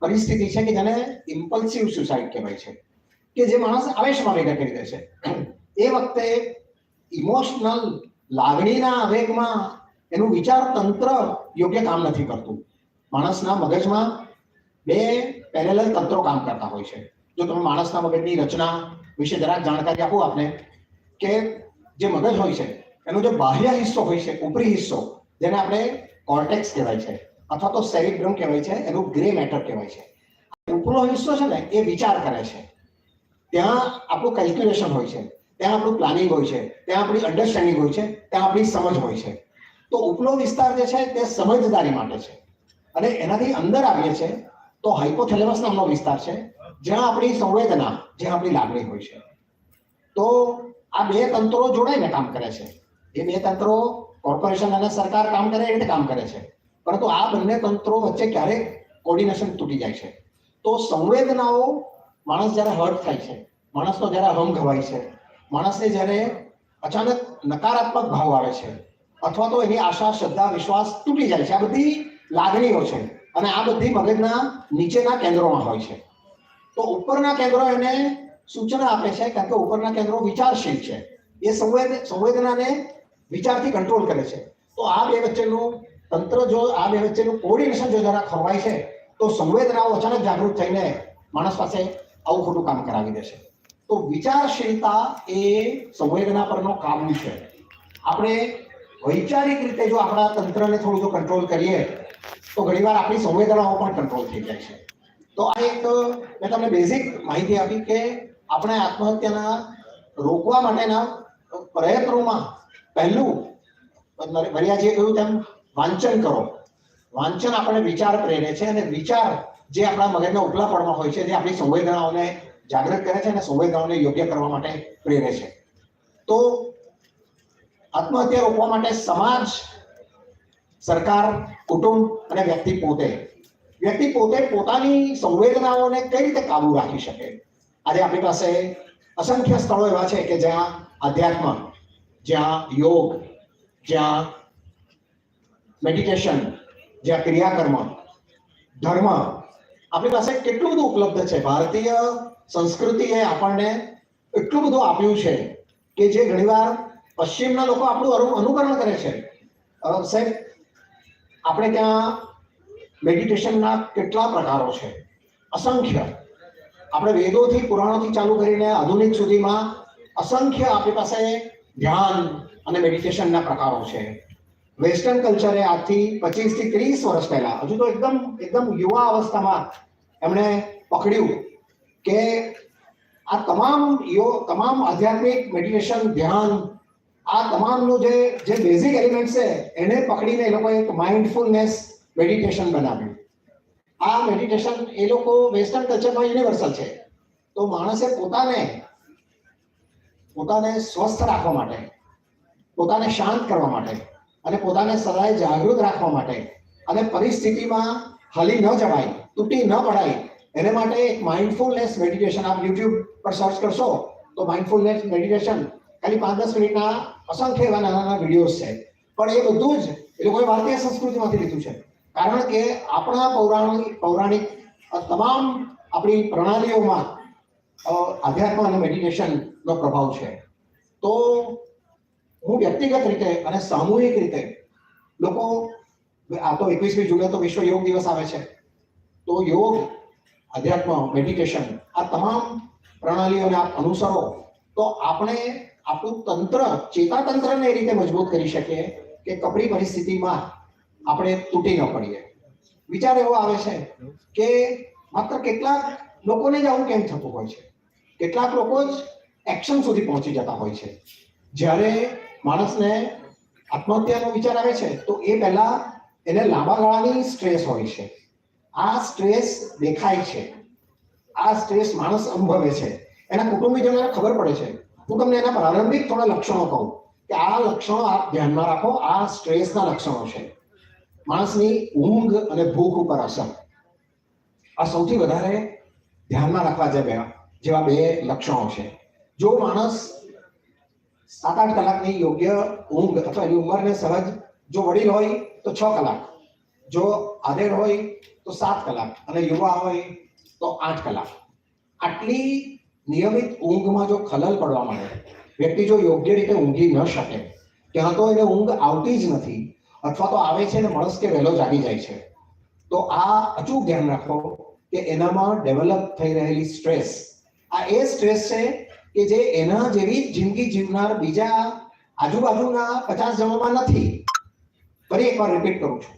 પરિસ્થિતિ છે કે જેને ઇમ્પલ્સિવ સુસાઇડ કહેવાય છે, કે જે માણસ આવેશમાં ભેગા કરી દે છે. એ વખતે ઇમોશનલ લાગણીના આવેગમાં એનું વિચાર તંત્ર યોગ્ય કામ નથી કરતું. માણસના મગજમાં બે પેરેલલ તંત્રો કામ કરતા હોય છે. જો તમે માણસના મગજની રચના વિશે જરાક જાણકારી આપો આપને, કે જે મગજ હોય છે, એનો જે બાહ્ય હિસ્સો હોય છે, ઉપરી હિસ્સો, જેને આપણે કોર્ટેક્સ કહેવાય છે. અથવા તો સેરિબ્રમ કહેવાય છે, એનું ગ્રે મેટર કહેવાય છે. ઉપરનો હિસ્સો છે ને, એ વિચાર કરે છે. ત્યાં આપણું કેલ્ક્યુલેશન હોય છે, ત્યાં આપણું પ્લાનિંગ હોય છે, ત્યાં આપણી અન્ડરસ્ટેન્ડિંગ હોય છે, ત્યાં આપણી સમજ હોય છે. તો ઉપલો વિસ્તાર જે છે, તે સમજદારી માટે છે. અને એનાથી અંદર આવીએ છે, તો હાઇપોથેલેમસ નામનો વિસ્તાર છે, જ્યાં આપણી સંવેદના, જ્યાં આપણી લાગણી હોય છે. તો આ બે તંત્રો જોડાઈને કામ કરે છે. એ બે તંત્રો કોર્પોરેશન અને સરકાર કામ કરે એ રીતે કામ કરે છે. પરંતુ આ બંને તંત્રો વચ્ચે ક્યારેક કોર્ડિનેશન તૂટી જાય છે. તો સંવેદનાઓ માણસ જ્યારે હર્ટ થાય છે, માણસનો જ્યારે હમ ઘવાય છે, માણસને જ્યારે અચાનક નકારાત્મક ભાવ આવે છે, અથવા તો એની આશા, શ્રદ્ધા, વિશ્વાસ તૂટી જાય છે, આ બધી લાગણીઓ છે અને આ બધી મગજના નીચેના કેન્દ્રોમાં હોય છે. તો ઉપરના કેન્દ્રો એને સૂચના આપે છે કારણ કે ઉપરના કેન્દ્રો વિચારશીલ છે. એ સંવેદ, સંવેદનાને વિચારથી કંટ્રોલ કરે છે. તો આ બે વચ્ચેનું તંત્ર જો આ બે વચ્ચેનું કોર્ડિનેશન જો જરા ખરવાય છે, તો સંવેદનાઓ અચાનક જાગૃત થઈને માણસ પાસે આવું ખોટું કામ કરાવી દેશે. તો વિચારશીલતા એ સંવેદના પરનો કાબુ છે. આપણે વૈચારિક રીતે જો આપણા તંત્રને થોડું જો કંટ્રોલ કરીએ, તો ઘણીવાર આપણી સંવેદનાઓ પણ કંટ્રોલ થઈ જાય છે. તો આ એક, મેં તમને બેઝિક માહિતી આપી કે આપણે આત્મહત્યાના રોકવા માટેના પ્રયત્નોમાં પહેલું વરિયાજીએ કહ્યું તેમ? વાંચન કરો. વાંચન આપણને વિચાર પ્રેરે છે અને વિચાર જે આપણા મગજના ઉપલા પડમાં હોય છે, જે આપણી સંવેદનાઓને જાગૃત કરે છે અને સંવેદનાઓને યોગ્ય કરવા માટે પ્રેરે છે. તો આત્મહત્યા રોકવા માટે સમાજ, સરકાર, કુટુંબ અને વ્યક્તિ પોતે વ્યક્તિ પોતે પોતાની સંવેદનાઓને કઈ રીતે કાબુ રાખી શકે? આજે આપણી પાસે અસંખ્ય સ્થળો એવા છે કે જ્યાં આધ્યાત્મ જ્યાં યોગ, જ્યાં મેડિટેશન જે આ ક્રિયાકર્મ, ધર્મ, આપણી પાસે કેટલું બધું ઉપલબ્ધ છે? ભારતીય સંસ્કૃતિએ આપણને એટલું બધું આપ્યું છે કે જે ઘણીવાર પશ્ચિમના લોકો આપણું અનુ- અનુકરણ કરે છે. સાહેબ, આપણે ત્યાં મેડિટેશનના કેટલા પ્રકારો છે? અસંખ્ય. આપણે વેદોથી, પુરાણોથી ચાલુ કરીને આધુનિક સુધીમાં અસંખ્ય આપણી પાસે ધ્યાન અને મેડિટેશનના પ્રકારો છે. વેસ્ટર્ન કલ્ચરે આજથી પચીસથી ત્રીસ વર્ષ પહેલા, હજુ તો એકદમ એકદમ યુવા અવસ્થામાં એમણે પકડ્યું કે આ તમામ યો, તમામ આધ્યાત્મિક મેડિટેશન ધ્યાન, આ તમામનું જે જે બેઝિક એલિમેન્ટ છે, એને પકડીને એ લોકોએ એક માઇન્ડફુલનેસ મેડિટેશન બનાવ્યું. આ મેડિટેશન એ લોકો વેસ્ટર્ન કલ્ચરમાં યુનિવર્સલ છે. તો માણસે પોતાને પોતાને સ્વસ્થ રાખવા માટે, પોતાને શાંત કરવા માટે અને પોતાને સદાય જાગૃત રાખવા માટે. અને પરિસ્થિતિમાં હલી ન જવાય, તૂટી ન પડાય, એને માટે એક માઇન્ડફુલનેસ મેડિટેશન આપ યુટ્યુબ પર સર્ચ કરશો, તો માઇન્ડફુલનેસ મેડિટેશન ખાલી પાંચ દસ મિનિટના અસંખ્ય એવા નાના નાના વિડીયોઝ છે. પણ એ બધું જ એ લોકોએ ભારતીય સંસ્કૃતિમાંથી લીધું છે. કારણ કે આપણા પૌરાણિક પૌરાણિક તમામ આપણી પ્રણાલીઓમાં આધ્યાત્મ અને મેડિટેશનનો પ્રભાવ છે. તો હું વ્યક્તિગત રીતે અને સામૂહિક રીતે લોકો, આ તો એકવીસમી જુલાઈ તો વિશ્વ યોગ દિવસ આવે છે, તો યોગ, અધ્યાત્મ મેડિટેશન આ તમામ પ્રણાલીઓને આપ અનુસરો, તો આપણે આપણું તંત્ર, ચેતાતંત્રને એ રીતે મજબૂત કરી શકીએ કે કપરી પરિસ્થિતિમાં આપણે તૂટી ન પડીએ. વિચાર એવો આવે છે કે માત્ર કેટલાક લોકોને જ આવું કેમ થતું હોય છે? કેટલાક લોકો જ એક્શન સુધી પહોંચી જતા હોય છે. જ્યારે માણસને આત્મહત્યાનો વિચાર આવે છે, તો એ પહેલા એને લાંબા ગાળાની સ્ટ્રેસ હોય છે. આ સ્ટ્રેસ દેખાય છે. આ સ્ટ્રેસ માણસ અનુભવે છે. એના કુટુંબીજનોને ખબર પડે છે. હું તમને એના પ્રારંભિક થોડા લક્ષણો કહું કે આ લક્ષણો આપ ધ્યાનમાં રાખો, આ સ્ટ્રેસના લક્ષણો છે. માણસની ઊંઘ અને ભૂખ ઉપર અસર. આ સૌથી વધારે ધ્યાનમાં રાખવા જેવા જેવા બે લક્ષણો છે. જો માણસ સાત આઠ કલાકની યોગ્ય ઊંઘ અથવા એની ઉંમરને સહજ જો વડીલ હોય તો છ કલાક, જો આધેડ હોય તો સાત કલાક અને યુવા હોય તો આઠ કલાક. આટલી નિયમિત ઊંઘમાં જો ખલલ પડવા માંડે, વ્યક્તિ જો યોગ્ય રીતે ઊંઘી ન શકે, ક્યાં તો એને ઊંઘ આવતી જ નથી અથવા તો આવે છે ને મળસ કે વહેલો જાગી જાય છે, તો આ અચૂક ધ્યાન રાખો કે એનામાં ડેવલપ થઈ રહેલી સ્ટ્રેસ, આ એ સ્ટ્રેસ છે કે જે એના જેવી જિંદગી જીવનાર બીજા આજુબાજુના પચાસ જણોમાં નથી. ફરી એકવાર રિપીટ કરું છું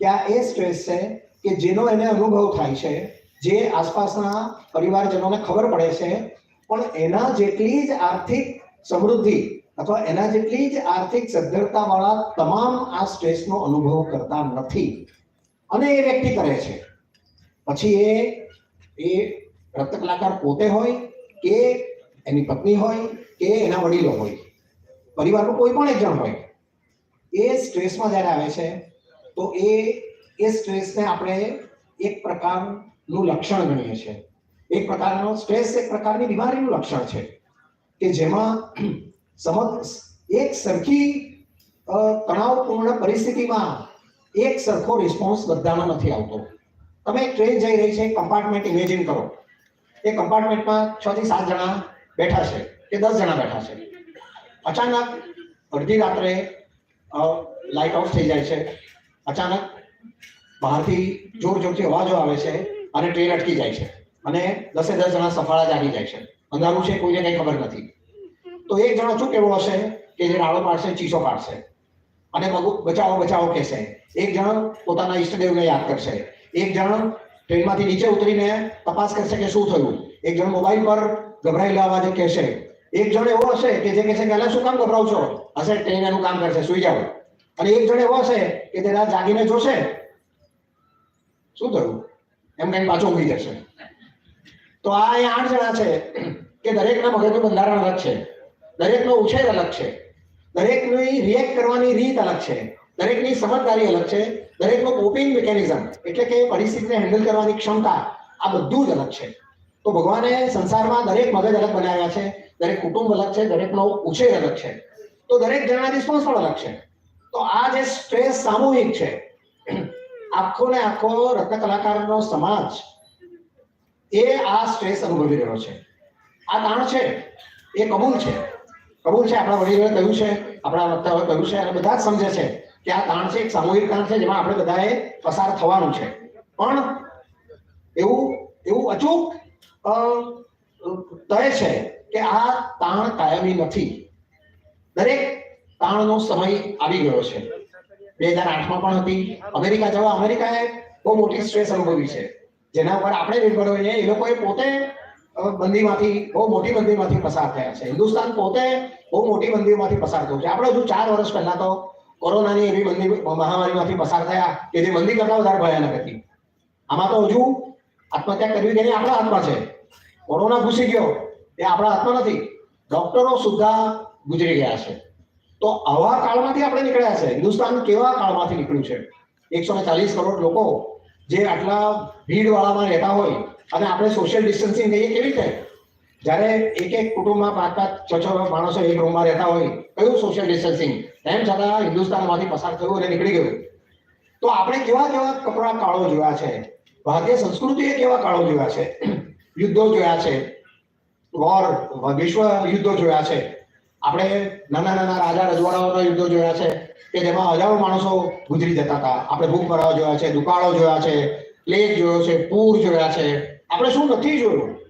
કે આ એ સ્ટ્રેસ છે કે જેનો એને અનુભવ થાય છે, જે આસપાસના પરિવારજનોને ખબર પડે છે, પણ એના જેટલી જ આર્થિક સમૃદ્ધિ અથવા એના જેટલી જ આર્થિક સદ્ધરતા વાળા તમામ આ સ્ટ્રેસનો અનુભવ કરતા નથી. અને એ વ્યક્તિ કરે છે. પછી એ એ રક્ત કલાકાર પોતે હોય કે એની પત્ની હોય કે એના વડીલો હોય. પરિવારનું કોઈ પણ એક જણ હોય, એ સ્ટ્રેસમાં જ્યારે આવે છે, તો એ એ સ્ટ્રેસને આપણે એક પ્રકારનું લક્ષણ ગણીએ છીએ. એક પ્રકારનો સ્ટ્રેસ એક પ્રકારની બીમારીનું લક્ષણ છે કે જેમાં સમજ, એક સરખી તણાવપૂર્ણ પરિસ્થિતિમાં એક સરખો રિસ્પોન્સ બધાનો નથી આવતો. તમે ટ્રેન જઈ રહી છે કમ્પાર્ટમેન્ટ ઇમેજિન કરો. એ કમ્પાર્ટમેન્ટમાં છ થી સાત જણા બેઠા છે, કે દસ જણા બેઠા છે. અચાનક અડધી રાત્રે લાઇટ ઓફ થઈ જાય છે. અચાનક બહારથી જોર જોરથી અવાજો આવે છે અને ટ્રેન અટકી જાય છે. અને દસે દસ જણા સફાળા જાગી જાય છે. અંધારું છે, કોઈને કઈ ખબર નથી. તો એક જણો શું કેવો હશે કે જે રાડો પાડશે ચીસો પાડશે. અને બચાવો બચાવો કહેશે. એક જણ પોતાના ઈષ્ટદેવને યાદ કરશે. એક જણ ટ્રેનમાંથી નીચે ઉતરીને તપાસ કરશે કે શું થયું. એક જણ મોબાઈલ પર ગભરાયેલા અવાજે કહેશે. એક જણ એવો હશે કે જે કહેશે કે અલા શું કામ ગભરાવ છો? હશે ટ્રેન એનું કામ કરશે, સુઈ જાઓ. અને એક જણ એવો હશે કે તે રાત જાગીને જોશે. શું થયું? એમ કઈ પાછો ઊંઘી જશે. તો આ એ આઠ જણા છે કે દરેકના મગજનું બંધારણ અલગ છે. દરેકનો ઉછેર અલગ છે. દરેકની રિએક્ટ કરવાની રીત અલગ છે. દરેકની સમજદારી અલગ છે. દરેકનો કોપિંગ મિકેનિઝમ એટલે કે પરિસ્થિતિને હેન્ડલ કરવાની ક્ષમતા આ બધું જ અલગ છે. તો ભગવાને સંસારમાં દરેક મગજ અલગ બનાવ્યા છે, દરેક કુટુંબ અલગ છે, દરેકનો ઉછેર અલગ છે. તો દરેક જણના રિસ્પોન્સ પણ અલગ છે? તો આ જે સ્ટ્રેસ સામૂહિક છે, આખો ને આખો રત્ન કલાકારનો સમાજ, એ આ સ્ટ્રેસ અનુભવી રહ્યો છે. આ તાણ છે? એ કબૂલ છે. કબૂલ છે, આપણા વડીલોએ કહ્યું છે, આપણા વક્તાઓએ કહ્યું છે, અને બધા જ સમજે છે કે આ તાણ છે, એક સામૂહિક તાણ છે, જેમાં આપણે બધાએ પસાર થવાનું છે. પણ એવું એવું અચૂક તય છે કે આ તાણ કાયમી નથી. દરેક તાણનો સમય આવી ગયો છે. બે હજાર આઠમાં પણ હતી. અમેરિકા જવા અમેરિકાએ બહુ મોટી સ્ટ્રેસ અનુભવી છે. જેના ઉપર આપણે નિર્ભર હોઈએ, એ લોકોએ પોતે બંદીમાંથી, બહુ મોટી બંદીમાંથી પસાર થયા છે. હિન્દુસ્તાન પોતે બહુ મોટી બંદીમાંથી પસાર થયું છે. આપણે હજુ ચાર વર્ષ પહેલા તો કોરોનાની એવી બંદી, મહામારીમાંથી પસાર થયા કે જે બંદી કરતા વધારે ભયાનક હતી. આમાં તો હજુ આત્મહત્યા કરવી તેની આપણા હાથમાં છે. કોરોના ઘૂસી ગયો, એ આપણા હાથમાં નથી. ડોક્ટરો સુદ્ધા ગુજરી ગયા છે. તો આવા કાળમાંથી આપણે નીકળ્યા છે. હિન્દુસ્તાન કેવા કાળમાંથી નીકળ્યું છે? એકસો ને ચાલીસ કરોડ લોકો જે આટલા ભીડવાળામાં રહેતા હોય અને આપણે સોશિયલ ડિસ્ટન્સિંગ કહીએ કેવી રીતે? જ્યારે એક એક કુટુંબમાં પાંચ પાંચ છ છ માણસો એક રૂમમાં રહેતા હોય, કયું સોશિયલ ડિસ્ટન્સિંગ તેમ છતાં હિન્દુસ્તાનમાંથી પસાર થયું અને નીકળી ગયું. તો આપણે કેવા કેવા કપડા કાળો જોયા છે? ભારતીય સંસ્કૃતિ એક એવા કાળો જોયા છે? યુદ્ધો જોયા છે. વોર વિશ્વ યુદ્ધો જોયા છે. આપણે નાના નાના રાજા રજવાડાઓના યુદ્ધો જોયા છે કે જેમાં હજારો માણસો ગુજરી જતા હતા. આપણે ભૂખ ભરાવા જોયા છે, દુકાળો જોયા છે પ્લેગ જોયો છે, પૂર જોયા છે. આપણે શું નથી જોયું?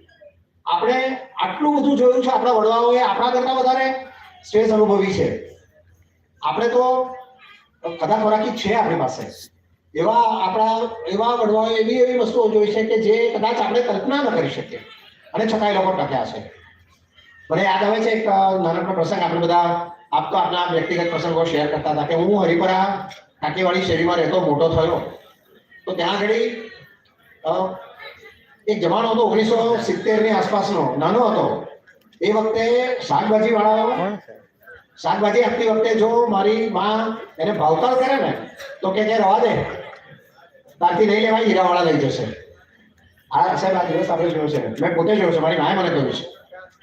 આપણે આટલું બધું જોયું છે આપણા વડવાઓએ આપણા કરતા વધારે સ્ટ્રેસ અનુભવી છે. આપણે તો કદા ખોરાકી છે આપણી પાસે. એવા આપણા એવા વડવાઓ એવી એવી વસ્તુઓ જોઈ છે કે જે કદાચ આપણે કલ્પના ન કરી શકીએ. અને છતાં એ લોકો ટક્યા છે. મને યાદ આવે છે એક નાનકડો પ્રસંગ આપણે બધા આપ તો આપના વ્યક્તિગત પ્રસંગો શેર કરતા હતા કે હું હરિપરા કાંકીવાડી શેરીમાં રહેતો મોટો થયો. તો ત્યાં આગળ અ, એક જમાનો હતો ઓગણીસો સિત્તેરની આસપાસનો નાનો હતો. એ વખતે શાકભાજી વાળાઓ શાકભાજી આપતી વખતે જો મારી માં એને ભાવતાલ કરે ને તો કે કે રવા દે. તારથી નહીં લેવાય, હીરાવાળા લઈ જશે. આ સાહેબ, આ દિવસ આપણે જોયો છે. મેં પોતે જોયો છે, મારી માએ મને કહ્યું છે.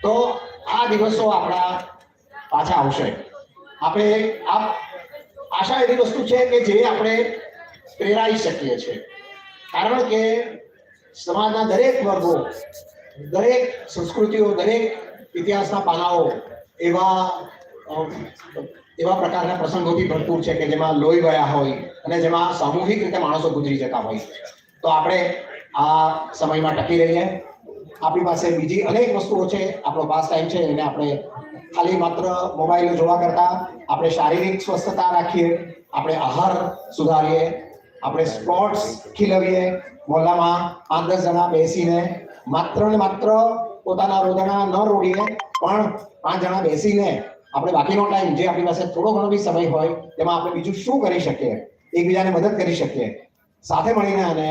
તો આ દિવસો આપણા પાછા આવશે. આપણે આ આશા એવી વસ્તુ છે કે જે આપણે પ્રેરાઈ શકીએ છીએ. કારણ કે સમાજના દરેક વર્ગો, દરેક સંસ્કૃતિઓ, દરેક ઇતિહાસના પાનાઓ એવા એવા પ્રકારના પ્રસંગોથી ભરપૂર છે કે જેમાં લોહી વયા હોય અને જેમાં સામૂહિક રીતે માણસો ગુજરી જતા હોય તો આપણે આ સમયમાં ટકી રહીએ. આપણી પાસે બીજી અનેક વસ્તુઓ છે. આપણો પાસ ટાઈમ છે, એને આપણે ખાલી માત્ર મોબાઈલ જોવા કરતા આપણે શારીરિક સ્વસ્થતા રાખીએ, આપણે આહાર સુધારીએ, આપણે સ્પોર્ટ્સ ખીલવીએ. મોલામાં પાંચ દસ જણા બેસીને માત્ર ને માત્ર પોતાના રોદણા ન રોડીએ, પણ પાંચ જણા બેસીને આપણે બાકીનો ટાઈમ જે આપણી પાસે થોડો ઘણો બી સમય હોય, તેમાં આપણે બીજું શું કરી શકીએ, એકબીજાને મદદ કરી શકીએ, સાથે મળીને અને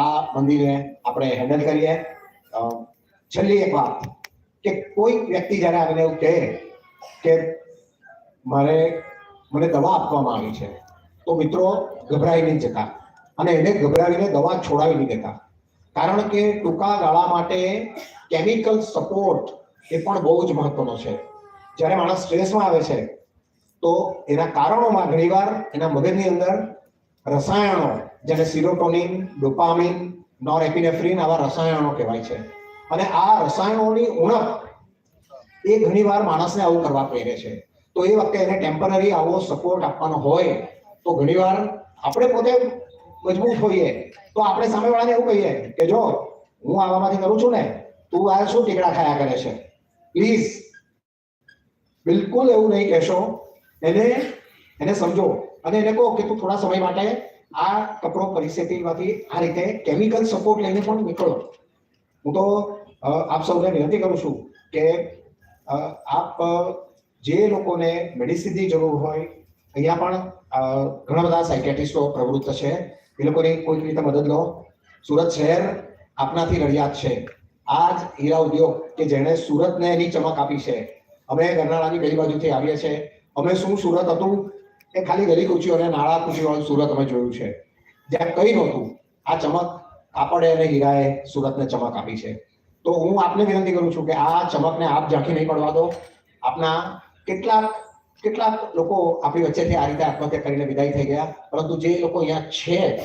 આ મંદિરને આપણે હેન્ડલ કરીએ. છેલ્લી એક વાત, કે કોઈ વ્યક્તિ જ્યારે આવીને એવું કહે કે મારે, મને દવા આપવામાં આવી છે, તો મિત્રો ગભરાઈ નહીં જતા અને એને ગભરાવીને દવા છોડાવી નહીં દેતા. કારણ કે ટૂંકા ગાળા માટે કેમિકલ સપોર્ટ એ પણ બહુ જ મહત્વનો છે. જ્યારે માણસ સ્ટ્રેસમાં આવે છે, તો એના કારણોમાં ઘણીવાર એના મગજની અંદર રસાયણો, જેને સિરોટોનિન, ડોપામિન, નોરેપિનેફ્રિન આવા રસાયણો કહેવાય છે. અને આ રસાયણોની ઉણપ એ ઘણીવાર માણસને આવું કરવા પ્રેરે છે. તો એ વખતે એને ટેમ્પરરી આવો સપોર્ટ આપવાનો હોય, તો ઘણીવાર આપણે પોતે મજબૂત હોઈએ. તો આપણે સામેવાળાને એવું કહીએ કે, જો હું આવામાંથી કરું છું ને, તું આ શું ટીકડા ખાયા કરે છે? પ્લીઝ બિલકુલ એવું નહીં કહેશો. એને એને સમજો. અને એને કહો કે તું થોડા સમય માટે આ કપડો પરિસ્થિતિમાંથી આ રીતે કેમિકલ સપોર્ટ લઈને પણ નીકળો. હું તો આપ સૌને વિનંતી કરું છું કે આપ જે લોકોને મેડિસિનની જરૂર હોય, અહીંયા પણ ઘણા બધા સાયકેટ્રિસ્ટો પ્રવૃત્ત છે. એ લોકોની કોઈક રીતે મદદ લો. સુરત શહેર આપનાથી રડિયાત છે. આ જ હીરા ઉદ્યોગ કે જેણે સુરતને એની ચમક આપી છે અમે ગરનાળાની પેલી બાજુથી આવીએ છીએ. અમે શું સુરત હતું? એ ખાલી ગલી કૂચીઓ અને નાળા કૂચીવાળું સુરત અમે જોયું છે. જ્યાં કંઈ નહોતું. આ ચમક કાપડે અને હીરાએ સુરતને ચમક આપી છે. તો હું આપને વિનંતી કરું છું કે આ ચમકને આપ ઝાંખી નહીં પડવા દો. આપના કેટલાક કેટલાક લોકો આપણી વચ્ચેથી આ રીતે આત્મહત્યા કરીને વિદાય થઈ ગયા. પરંતુ જે લોકો અહીંયા છે,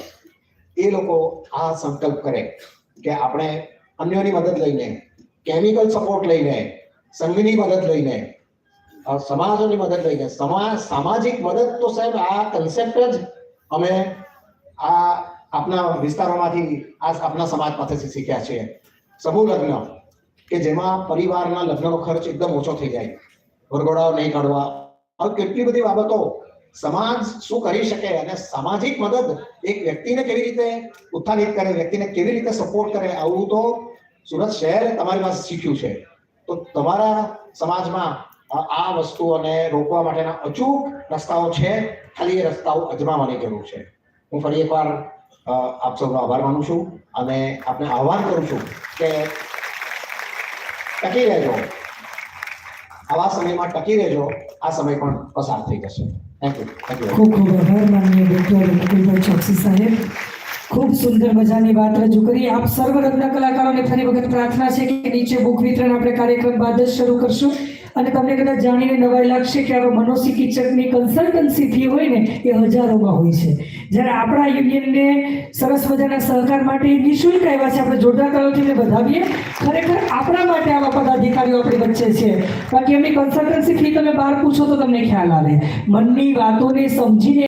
એ લોકો આ સંકલ્પ કરે કે આપણે અન્યોની મદદ લઈને કેમિકલ સપોર્ટ લઈને સંઘની મદદ લઈને સમાજોની મદદ લઈને સમાજ સામાજિક મદદ તો સાહેબ આ કન્સેપ્ટ જ અમે આ આપના વિસ્તારોમાંથી આ આપના સમાજ પાસેથી શીખ્યા છીએ. સમૂહ લગ્ન, કે જેમાં પરિવારના લગ્નનો ખર્ચ એકદમ ઓછો થઈ જાય. વરઘોડાઓ નહીં કાઢવા. હવે કેટલી બધી બાબતો સમાજ શું કરી શકે અને સામાજિક મદદ એક વ્યક્તિને કેવી રીતે ઉત્થાનિત કરે, વ્યક્તિને કેવી રીતે સપોર્ટ કરે, આવું તો સુરત શહેર તમારી પાસે શીખ્યું છે. તો તમારા સમાજમાં આ વસ્તુઓને રોકવા માટેના અચૂક રસ્તાઓ છે? ખાલી એ રસ્તાઓ અજમાવવાની જરૂર છે. હું ફરી એકવાર આપ સૌનો આભાર માનું છું અને આપને આહવાન કરું છું કે ટકી રહેજો. આવા સમયમાં ટકી રહેજો. આ સમય પણ પસાર થઈ જશે. થેન્ક યુ થેન્ક યુ ખૂબ ખૂબ આભાર. માનીએ ડોક્ટર મુકુલભાઈ સાહેબ. ખૂબ સુંદર મજાની વાત રજૂ કરી. આપ સર્વ રત્ન કલાકારોને ફરી વખત પ્રાર્થના છે કે નીચે બુક વિતરણ આપણે કાર્યક્રમ બાદ જ શરૂ કરશું. અને તમને કદાચ જાણીને નવાઈ લાગશે કે હવે મનોસી કિચકની કન્સલ્ટન્સી ફી હોય ને, એ હજારોમાં હોય છે. જ્યારે આપણા યુનિયનને સરસ મજાના સહકાર માટે નિઃશુલ્ક આવ્યા છે, આપણે જોરદાર તાળીઓથી વધાવીએ. ખરેખર આપણા માટે આવા પદાધિકારીઓ આપણી વચ્ચે છે. બાકી એમની કન્સલ્ટન્સી ફી તમે બહાર પૂછો તો તમને ખ્યાલ આવે. મનની વાતોને સમજીને